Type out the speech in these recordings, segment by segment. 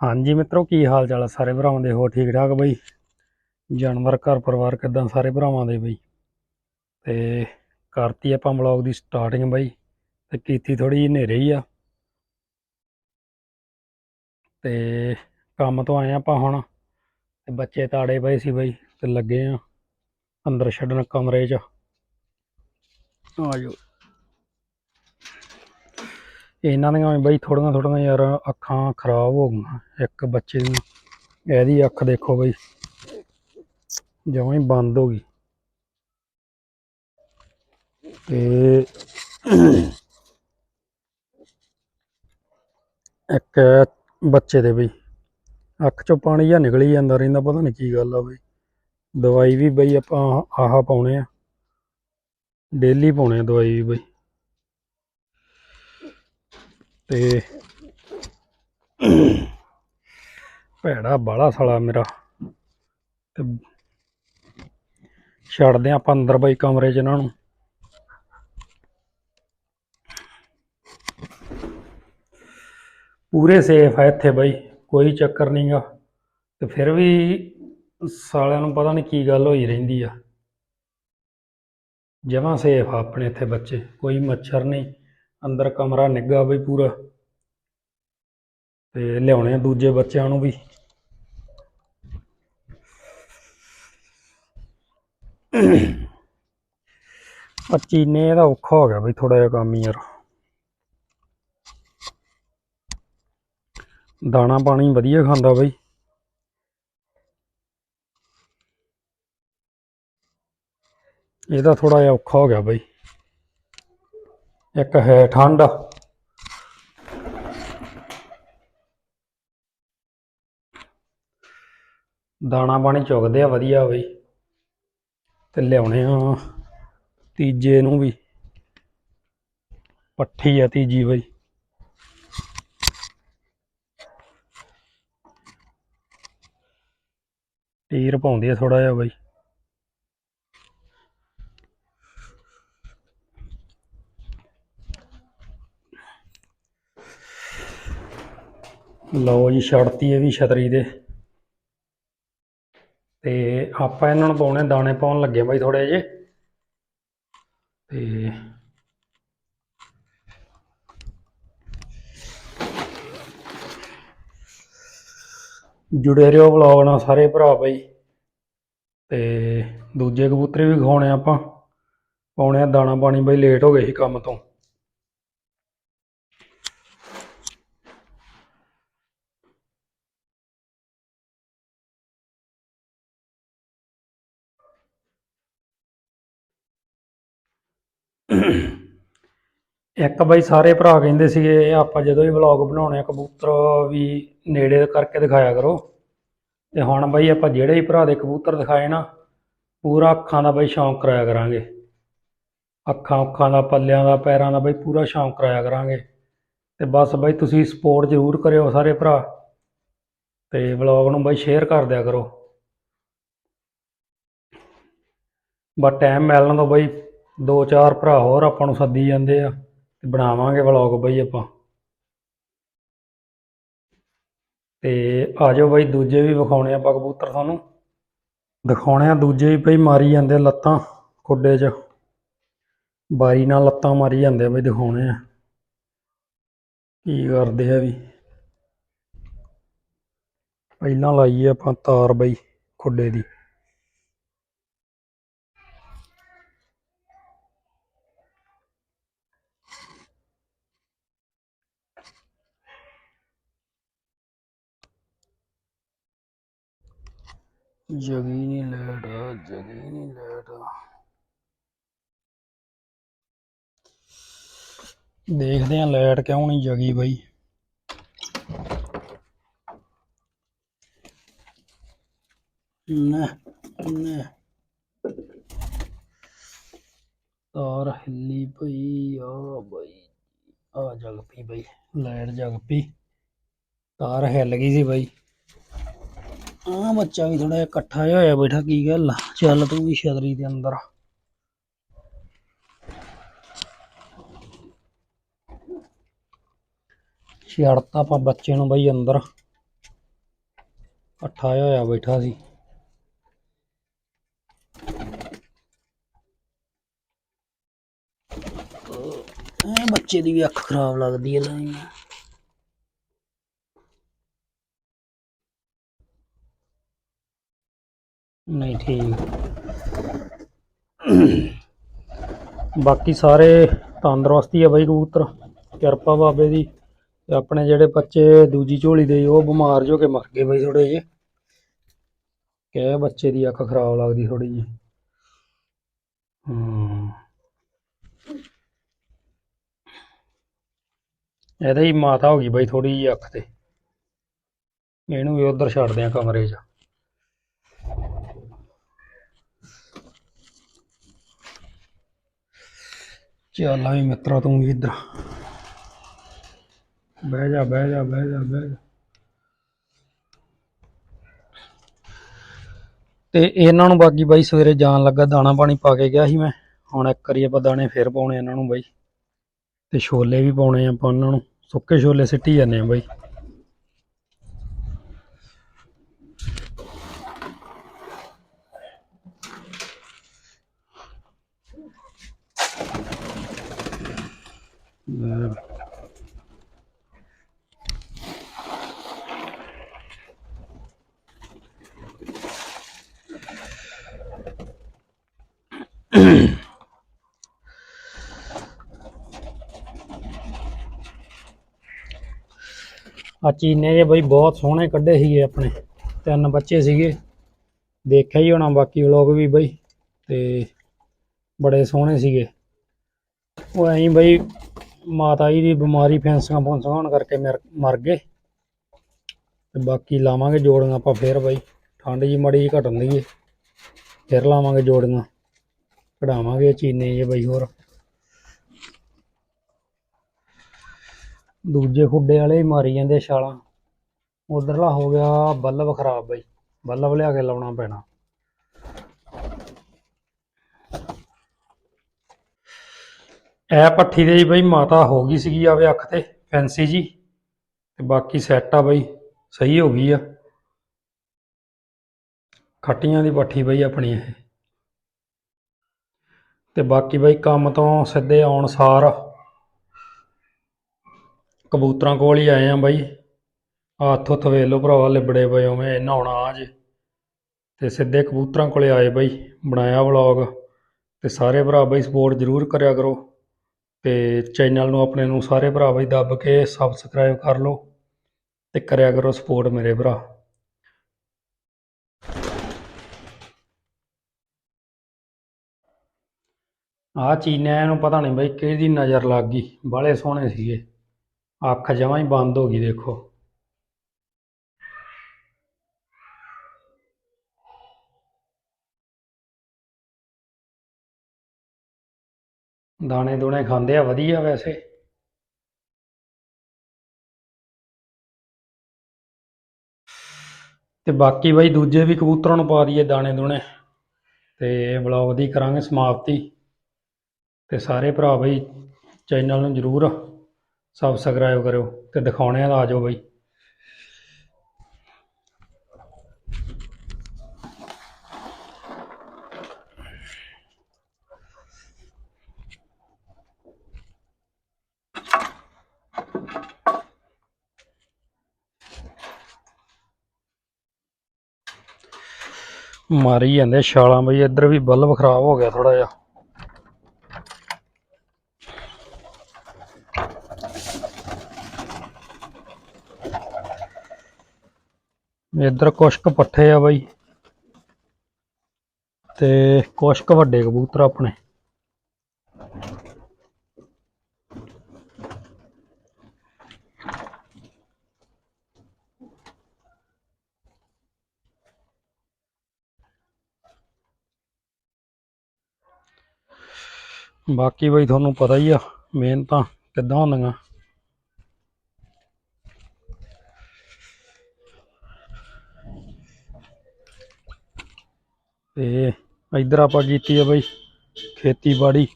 ਹਾਂਜੀ ਮਿੱਤਰੋ, ਕੀ ਹਾਲ ਚਾਲ ਆ ਸਾਰੇ ਭਰਾਵਾਂ ਦੇ? ਹੋਰ ਠੀਕ ਠਾਕ ਬਈ? ਜਾਨਵਰ, ਘਰ ਪਰਿਵਾਰ ਕਿਦਾਂ ਸਾਰੇ ਭਰਾਵਾਂ ਦੇ ਬਈ? ਤੇ ਕਰਤੀ ਆਪਾਂ ਬਲੌਗ ਦੀ ਸਟਾਰਟਿੰਗ ਬਈ, ਤੇ ਕੀਤੀ ਥੋੜੀ ਜਿਹੀ ਹਨੇਰੇ ਹੀ ਆ। ਤੇ ਕੰਮ ਤੋਂ ਆਏ ਆਪਾਂ ਹੁਣ, ਤੇ ਬੱਚੇ ਤਾੜੇ ਪਏ ਸੀ ਬਈ, ਤੇ ਲੱਗੇ ਆ ਅੰਦਰ ਛੱਡਣ ਕਮਰੇ 'ਚ। ਆ ਜਾਓ। ਇਹਨਾਂ ਦੀਆਂ ਵੀ ਬਈ ਥੋੜੀਆਂ ਥੋੜੀਆਂ ਯਾਰ ਅੱਖਾਂ ਖਰਾਬ ਹੋ ਗਈਆਂ। ਇੱਕ ਬੱਚੇ ਦੀ ਇਹਦੀ ਅੱਖ ਦੇਖੋ ਬਈ, ਜਮਾਂ ਬੰਦ ਹੋ ਗਈ। ਤੇ ਇੱਕ ਬੱਚੇ ਦੇ ਬਈ, ਅੱਖ ਚੋਂ ਪਾਣੀ ਜਿਹਾ ਨਿਕਲੀ ਜਾਂਦਾ ਰਹਿੰਦਾ, ਪਤਾ ਨਹੀਂ ਕੀ ਗੱਲ ਆ ਬਈ। ਦਵਾਈ ਵੀ ਬਈ ਆਪਾਂ ਆਹਾ ਪਾਉਣੇ ਆ। ਡੇਲੀ ਪਾਉਣੇ ਆ ਦਵਾਈ ਵੀ ਬਈ। ਤੇ ਭੈੜਾ ਬਾਲਾ ਸਾਲਾ ਮੇਰਾ। ਤੇ ਛੱਡਦੇ ਆਪਾਂ ਅੰਦਰ ਬਈ ਕਮਰੇ 'ਚ ਇਹਨਾਂ ਨੂੰ। ਪੂਰੇ ਸੇਫ ਆ ਇੱਥੇ ਬਈ, ਕੋਈ ਚੱਕਰ ਨਹੀਂਗਾ ਤੇ ਫਿਰ ਵੀ ਸਾਲਿਆਂ ਨੂੰ ਪਤਾ ਨਹੀਂ ਕੀ ਗੱਲ ਹੋਈ ਰਹਿੰਦੀ ਆ। ਜਮਾਂ ਸੇਫ ਆ ਆਪਣੇ ਇੱਥੇ ਬੱਚੇ, ਕੋਈ ਮੱਛਰ ਨਹੀਂ ਅੰਦਰ ਕਮਰਾ ਨਿੱਗਾ ਬਈ ਪੂਰਾ। ਤੇ ਲਿਆਉਣੇ ਆ ਦੂਜੇ ਬੱਚਿਆਂ ਨੂੰ ਵੀ। ਪਰ ਚੀਨੇ ਦਾ ਔਖਾ ਹੋ ਗਿਆ ਬਈ ਥੋੜਾ ਜਿਹਾ ਕੰਮ ਹੀ ਯਾਰ। ਦਾਣਾ ਪਾਣੀ ਵਧੀਆ ਖਾਂਦਾ ਬਈ। ਇਹਦਾ ਥੋੜਾ ਜਿਹਾ ਔਖਾ ਹੋ ਗਿਆ ਬਈ। ਇੱਕ ਹੈ ਠੰਡ। ਦਾਣਾ ਪਾਣੀ ਚੁਗਦੇ ਆ, ਵਧੀਆ ਬਈ। ਤੇ ਲਿਆਉਣੇ ਆ ਤੀਜੇ ਨੂੰ ਵੀ। ਪੱਠੀ ਆ ਤੀਜੀ ਬਈ। ਟੀਰ ਪਾਉਂਦੀ ਆ ਥੋੜਾ ਜਿਹਾ ਬਈ। ਲਓ ਜੀ ਛੱਡਤੀ ਇਹ ਵੀ ਛਤਰੀ ਦੇ। ਤੇ ਆਪਾਂ ਇਹਨਾਂ ਨੂੰ ਪਾਉਣੇ, ਦਾਣੇ ਪਾਉਣ ਲੱਗੇ ਬਾਈ ਥੋੜੇ ਜਿਹੇ। ਤੇ ਜੁੜੇ ਰਹੋ ਵਲੌਗ ਨਾਲ ਸਾਰੇ ਭਰਾ ਬਾਈ। ਤੇ ਦੂਜੇ ਕਬੂਤਰੇ ਵੀ ਖਾਉਣੇ ਆਪਾਂ। ਪਾਉਣੇ ਆ ਦਾਣਾ ਪਾਣੀ ਬਾਈ, ਲੇਟ ਹੋ ਗਏ ਸੀ ਕੰਮ ਤੋਂ। ਇੱਕ ਬਾਈ ਸਾਰੇ ਭਰਾ ਕਹਿੰਦੇ ਸੀਗੇ, ਆਪਾਂ ਜਦੋਂ ਵੀ ਵਲੌਗ ਬਣਾਉਣੇ ਆ, ਕਬੂਤਰ ਵੀ ਨੇੜੇ ਕਰਕੇ ਦਿਖਾਇਆ ਕਰੋ। ਤੇ ਹੁਣ ਬਾਈ ਆਪਾਂ ਜਿਹੜੇ ਵੀ ਭਰਾ ਦੇ ਕਬੂਤਰ ਦਿਖਾਏ ਨਾ, ਪੂਰਾ ਅੱਖਾਂ ਦਾ ਬਾਈ ਸ਼ੌਂਕ ਕਰਾਇਆ ਕਰਾਂਗੇ। ਅੱਖਾਂ ਅੱਖਾਂ ਦਾ, ਪੱਲਿਆਂ ਦਾ, ਪੈਰਾਂ ਦਾ ਬਾਈ ਪੂਰਾ ਸ਼ੌਂਕ ਕਰਾਇਆ ਕਰਾਂਗੇ। ਤੇ ਬਸ ਬਾਈ ਤੁਸੀਂ ਸਪੋਰਟ ਜ਼ਰੂਰ ਕਰਿਓ ਸਾਰੇ ਭਰਾ। ਤੇ ਵਲੌਗ ਨੂੰ ਬਾਈ ਸ਼ੇਅਰ ਕਰ ਦਿਆ ਕਰੋ। ਬਸ ਟਾਈਮ ਮਿਲਣ ਤੋਂ ਬਾਈ ਦੋ ਚਾਰ ਭਰਾ ਹੋਰ ਆਪਾਂ ਨੂੰ ਸੱਦੀ ਜਾਂਦੇ ਆ ਤੇ ਬਣਾਵਾਂਗੇ ਵਲੌਗ ਬਾਈ ਆਪਾਂ। ਤੇ ਆ ਜਾਓ ਬਾਈ ਦੂਜੇ ਵੀ ਵਿਖਾਉਣੇ ਆਪਾਂ ਕਬੂਤਰ ਤੁਹਾਨੂੰ। ਦਿਖਾਉਣੇ ਆ ਦੂਜੇ ਵੀ ਬਈ ਮਾਰੀ ਜਾਂਦੇ ਲੱਤਾਂ ਖੁੱਡੇ 'ਚ। ਬਾਰੀ ਨਾਲ ਲੱਤਾਂ ਮਾਰੀ ਜਾਂਦੇ ਆ ਬਈ ਦਿਖਾਉਣੇ ਆ। ਕੀ ਕਰਦੇ ਆ ਵੀ। ਪਹਿਲਾਂ ਲਾਈਏ ਆਪਾਂ ਤਾਰ ਬਈ ਖੁੱਡੇ ਦੀ। ਜਗੀ ਨਹੀਂ ਲੈਟ ਜਗੀ ਨਹੀਂ ਲੈਟ ਦੇਖਦੇ ਆ ਲੈਟ ਕਿਉਂ ਨਹੀਂ ਜਗੀ ਬਈ। ਨਾ ਨਾ। ਤਾਰ ਹਿੱਲੀ ਪਈ ਆ ਬਈ। ਆ ਜਗ ਪਈ ਬਈ ਲੈਟ ਜਗ ਪਈ। ਤਾਰ ਹਿੱਲ ਗਈ ਸੀ ਬਈ। ਆ ਬੱਚਾ ਵੀ ਥੋੜਾ ਜਿਹਾ ਇਕੱਠਾ ਜਿਹਾ ਹੋਇਆ ਬੈਠਾ, ਕੀ ਗੱਲ ਆ? ਚੱਲ ਤੂੰ ਵੀ ਛਤਰੀ ਦੇ ਅੰਦਰ ਛੜਤਾ ਆਪਾਂ ਬੱਚੇ ਨੂੰ ਬਈ ਅੰਦਰ। ਇਕੱਠਾ ਜਿਹਾ ਹੋਇਆ ਬੈਠਾ ਸੀ। ਬੱਚੇ ਦੀ ਵੀ ਅੱਖ ਖਰਾਬ ਲੱਗਦੀ ਹੈ ਲੈ ਨਹੀਂ ਠੀਕ। ਬਾਕੀ ਸਾਰੇ ਤੰਦਰੁਸਤੀ ਆ ਬਾਈ ਕਬੂਤਰ, ਕਿਰਪਾ ਬਾਬੇ ਦੀ। ਤੇ ਆਪਣੇ ਜਿਹੜੇ ਬੱਚੇ ਦੂਜੀ ਝੋਲੀ ਦੇ, ਉਹ ਬਿਮਾਰ ਜੋ ਕੇ ਮਰ ਗਏ ਬਾਈ ਥੋੜੇ ਜਿਹੇ। ਕਿ ਬੱਚੇ ਦੀ ਅੱਖ ਖਰਾਬ ਲੱਗਦੀ ਥੋੜੀ ਜਿਹੀ। ਹੂੰ। ਇਹਦਾ ਹੀ ਮਾਤਾ ਹੋ ਗਈ ਬਾਈ ਥੋੜੀ ਜਿਹੀ ਅੱਖ ਤੇ। ਇਹਨੂੰ ਵੀ ਉਧਰ ਛੱਡਦੇ ਆ ਕਮਰੇ 'ਚ। ਚੱਲ ਆਈ ਮਿੱਤਰਾ ਤੂੰ ਵੀ ਇੱਧਰ। ਬਹਿ ਜਾ ਬਹਿ ਜਾ ਬਹਿ ਜਾ ਬਹਿ ਜਾ। ਤੇ ਇਹਨਾਂ ਨੂੰ ਬਾਕੀ ਬਾਈ ਸਵੇਰੇ ਜਾਣ ਲੱਗਾ, ਦਾਣਾ ਪਾਣੀ ਪਾ ਕੇ ਗਿਆ ਸੀ ਮੈਂ। ਹੁਣ ਇੱਕ ਵਾਰੀ ਆਪਾਂ ਦਾਣੇ ਫੇਰ ਪਾਉਣੇ ਇਹਨਾਂ ਨੂੰ ਬਾਈ। ਤੇ ਛੋਲੇ ਵੀ ਪਾਉਣੇ ਆ ਆਪਾਂ ਉਹਨਾਂ ਨੂੰ। ਸੁੱਕੇ ਛੋਲੇ ਸਿੱਟੀ ਜਾਂਦੇ ਆ ਬਾਈ। ਆ ਚੀਨੇ ਜੇ ਬਈ ਬਹੁਤ ਸੋਹਣੇ ਕੱਢੇ ਸੀਗੇ ਆਪਣੇ। ਤਿੰਨ ਬੱਚੇ ਸੀਗੇ। ਦੇਖਿਆ ਹੀ ਹੋਣਾ ਬਾਕੀ ਵਲੋਗ ਵੀ ਬਈ। ਤੇ ਬੜੇ ਸੋਹਣੇ ਸੀਗੇ। ਉਹ ਐਂ ਬਈ ਮਾਤਾ ਜੀ ਦੀ ਬਿਮਾਰੀ ਫੈਂਸੀਆਂ ਫੁੰਸੀਆਂ ਹੋਣ ਕਰਕੇ ਮਰ ਮਰ ਗਏ। ਤੇ ਬਾਕੀ ਲਾਵਾਂਗੇ ਜੋੜੀਆਂ ਆਪਾਂ ਫੇਰ ਬਈ। ਠੰਡ ਜੀ ਮੜੀ ਜੀ ਘਟਣ ਦੀ ਫੇਰ ਲਾਵਾਂਗੇ ਜੋੜੀਆਂ। ਕਢਾਵਾਂਗੇ ਚੀਨੇ ਜੇ ਬਈ ਹੋਰ। ਦੂਜੇ ਖੁੱਡੇ ਵਾਲੇ ਮਾਰੀ ਜਾਂਦੇ ਛਾਲਾਂ। ਉਧਰਲਾ ਹੋ ਗਿਆ ਬੱਲਬ ਖਰਾਬ ਬਈ। ਬੱਲਬ ਲਿਆ ਕੇ ਲਾਉਣਾ ਪੈਣਾ। ਇਹ ਪੱਠੀ ਦੇ ਜੀ ਬਈ ਮਾਤਾ ਹੋ ਗਈ ਸੀਗੀ ਆਵੇ ਅੱਖ ਤੇ ਫੈਂਸੀ ਜੀ। ਤੇ ਬਾਕੀ ਸੈੱਟ ਆ ਬਈ, ਸਹੀ ਹੋ ਗਈ ਆ। ਖੱਟੀਆਂ ਦੀ ਪੱਠੀ ਬਈ ਆਪਣੀ ਇਹ। ਤੇ ਬਾਕੀ ਬਈ ਕੰਮ ਤੋਂ ਸਿੱਧੇ ਆਉਣ ਸਾਰ ਕਬੂਤਰਾਂ ਕੋਲ ਹੀ ਆਏ ਆ ਬਾਈ। ਹੱਥ ਹੁੱਥ ਵੇਖ ਭਰਾਵਾ, ਲਿਬੜੇ ਪਏ ਉਵੇਂ ਨਹਾਉਣਾ ਅੱਜ। ਤੇ ਸਿੱਧੇ ਕਬੂਤਰਾਂ ਕੋਲੇ ਆਏ ਬਾਈ, ਬਣਾਇਆ ਵਲੌਗ ਤੇ ਸਾਰੇ ਭਰਾ ਬਾਈ ਸਪੋਰਟ ਜ਼ਰੂਰ ਕਰਿਆ ਕਰੋ। ਅਤੇ ਚੈਨਲ ਨੂੰ ਆਪਣੇ ਨੂੰ ਸਾਰੇ ਭਰਾ ਬਾਈ ਦੱਬ ਕੇ ਸਬਸਕ੍ਰਾਈਬ ਕਰ ਲਓ ਅਤੇ ਕਰਿਆ ਕਰੋ ਸਪੋਰਟ ਮੇਰੇ ਭਰਾ। ਆਹ ਚੀਨਿਆਂ ਨੂੰ ਪਤਾ ਨਹੀਂ ਬਈ ਕਿਹਦੀ ਨਜ਼ਰ ਲੱਗ ਗਈ ਬਾਲੇ ਸੋਹਣੇ ਸੀਗੇ। ਅੱਖ ਜਮਾਂ ਹੀ ਬੰਦ ਹੋ ਗਈ, ਦੇਖੋ। ਦਾਣੇ ਦੂਣੇ ਖਾਂਦੇ ਆ, ਵਧੀਆ ਵੈਸੇ। ਤੇ ਬਾਕੀ ਬਾਈ ਦੂਜੇ ਵੀ ਕਬੂਤਰਾਂ ਨੂੰ ਪਾ ਦਈਏ ਦਾਣੇ ਦੂਣੇ। ਤੇ ਵਲੌਗ ਦੀ ਕਰਾਂਗੇ ਸਮਾਪਤੀ। ਤੇ ਸਾਰੇ ਭਰਾ ਬਾਈ ਚੈਨਲ ਨੂੰ ਜ਼ਰੂਰ ਸਬਸਕ੍ਰਾਈਬ ਕਰਿਓ ਤੇ ਦਿਖਾਉਣੇ ਆ ਆ ਬਾਈ। ਮਾਰੀ ਜਾਂਦੇ ਛਾਲਾਂ ਬਈ, ਇੱਧਰ ਵੀ ਬਲਬ ਖਰਾਬ ਹੋ ਗਿਆ ਥੋੜਾ ਜਿਹਾ। ਇੱਧਰ ਕੁਸ਼ਕ ਕੁ ਪੱਠੇ ਆ ਬਾਈ। ਤੇ ਕੁਛ ਕੁ ਵੱਡੇ ਕਬੂਤਰ ਆਪਣੇ। ਬਾਕੀ ਬਈ ਤੁਹਾਨੂੰ ਪਤਾ ਹੀ ਆ, ਮਿਹਨਤਾਂ ਕਿੱਦਾਂ ਹੁੰਦੀਆਂ। ਤੇ ਇੱਧਰ ਆਪਾਂ ਕੀਤੀ ਆ ਬਈ ਖੇਤੀਬਾੜੀ।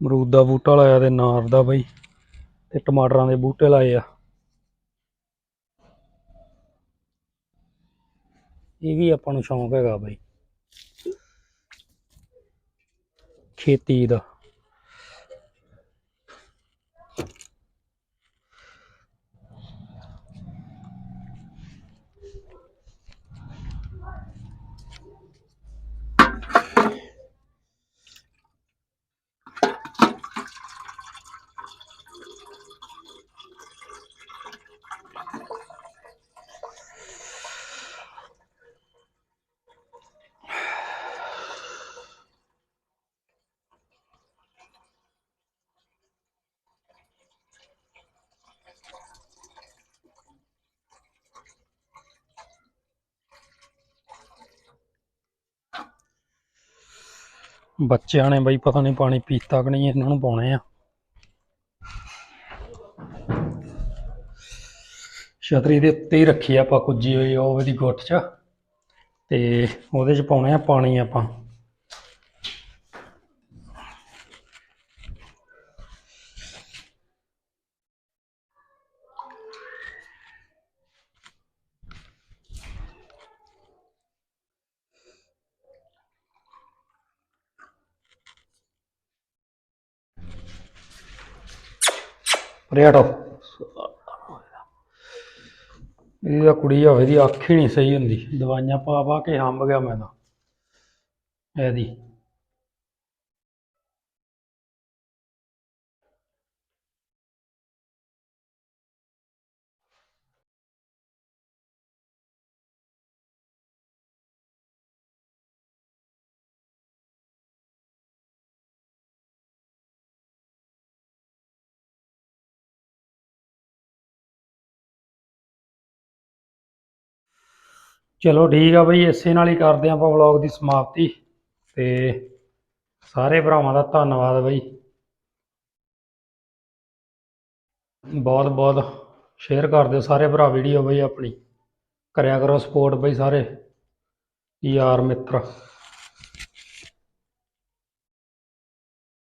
ਅਮਰੂਦ ਦਾ ਬੂਟਾ ਲਾਇਆ ਤੇ ਨਾਰ ਦਾ ਬਈ, ਤੇ ਟਮਾਟਰਾਂ ਦੇ ਬੂਟੇ ਲਾਏ ਆ। ਇਹ ਵੀ ਆਪਾਂ ਨੂੰ ਸ਼ੌਂਕ ਹੈਗਾ ਬਈ। ਖੇਤੀ ਦਾ ਬੱਚਿਆਂ ਨੇ ਬਈ ਪਤਾ ਨਹੀਂ ਪਾਣੀ ਪੀਤਾ ਕਿ ਨਹੀਂ, ਇਹਨਾਂ ਨੂੰ ਪਾਉਣੇ ਆ। ਛਤਰੀ ਦੇ ਉੱਤੇ ਹੀ ਰੱਖੀ ਆਪਾਂ ਕੁੱਜੀ ਹੋਈ, ਉਹ ਉਹਦੀ ਗੁੱਟ 'ਚ। ਤੇ ਉਹਦੇ 'ਚ ਪਾਉਣੇ ਆ ਪਾਣੀ ਆਪਾਂ। ਪਰੇ ਹਟੋ ਇਹਦੀ ਤਾਂ ਕੁੜੀ ਹੋਵੇ ਦੀ ਅੱਖ ਹੀ ਨਹੀਂ ਸਹੀ ਹੁੰਦੀ। ਦਵਾਈਆਂ ਪਾ ਪਾ ਕੇ ਹੰਬ ਗਿਆ ਮੈਂ ਤਾਂ। ਇਹਦੀ। ਚਲੋ ਠੀਕ ਆ ਬਈ, ਇਸੇ ਨਾਲ ਹੀ ਕਰਦੇ ਹਾਂ ਆਪਾਂ ਵਲੌਗ ਦੀ ਸਮਾਪਤੀ। ਤੇ ਸਾਰੇ ਭਰਾਵਾਂ ਦਾ ਧੰਨਵਾਦ ਬਈ। ਬਹੁਤ ਬਹੁਤ ਸ਼ੇਅਰ ਕਰ ਦਿਓ ਸਾਰੇ ਭਰਾ ਵੀਡੀਓ ਬਈ ਆਪਣੀ। ਕਰਿਆ ਕਰੋ ਸਪੋਰਟ ਬਈ ਸਾਰੇ। ਯਾਰ ਮਿੱਤਰ।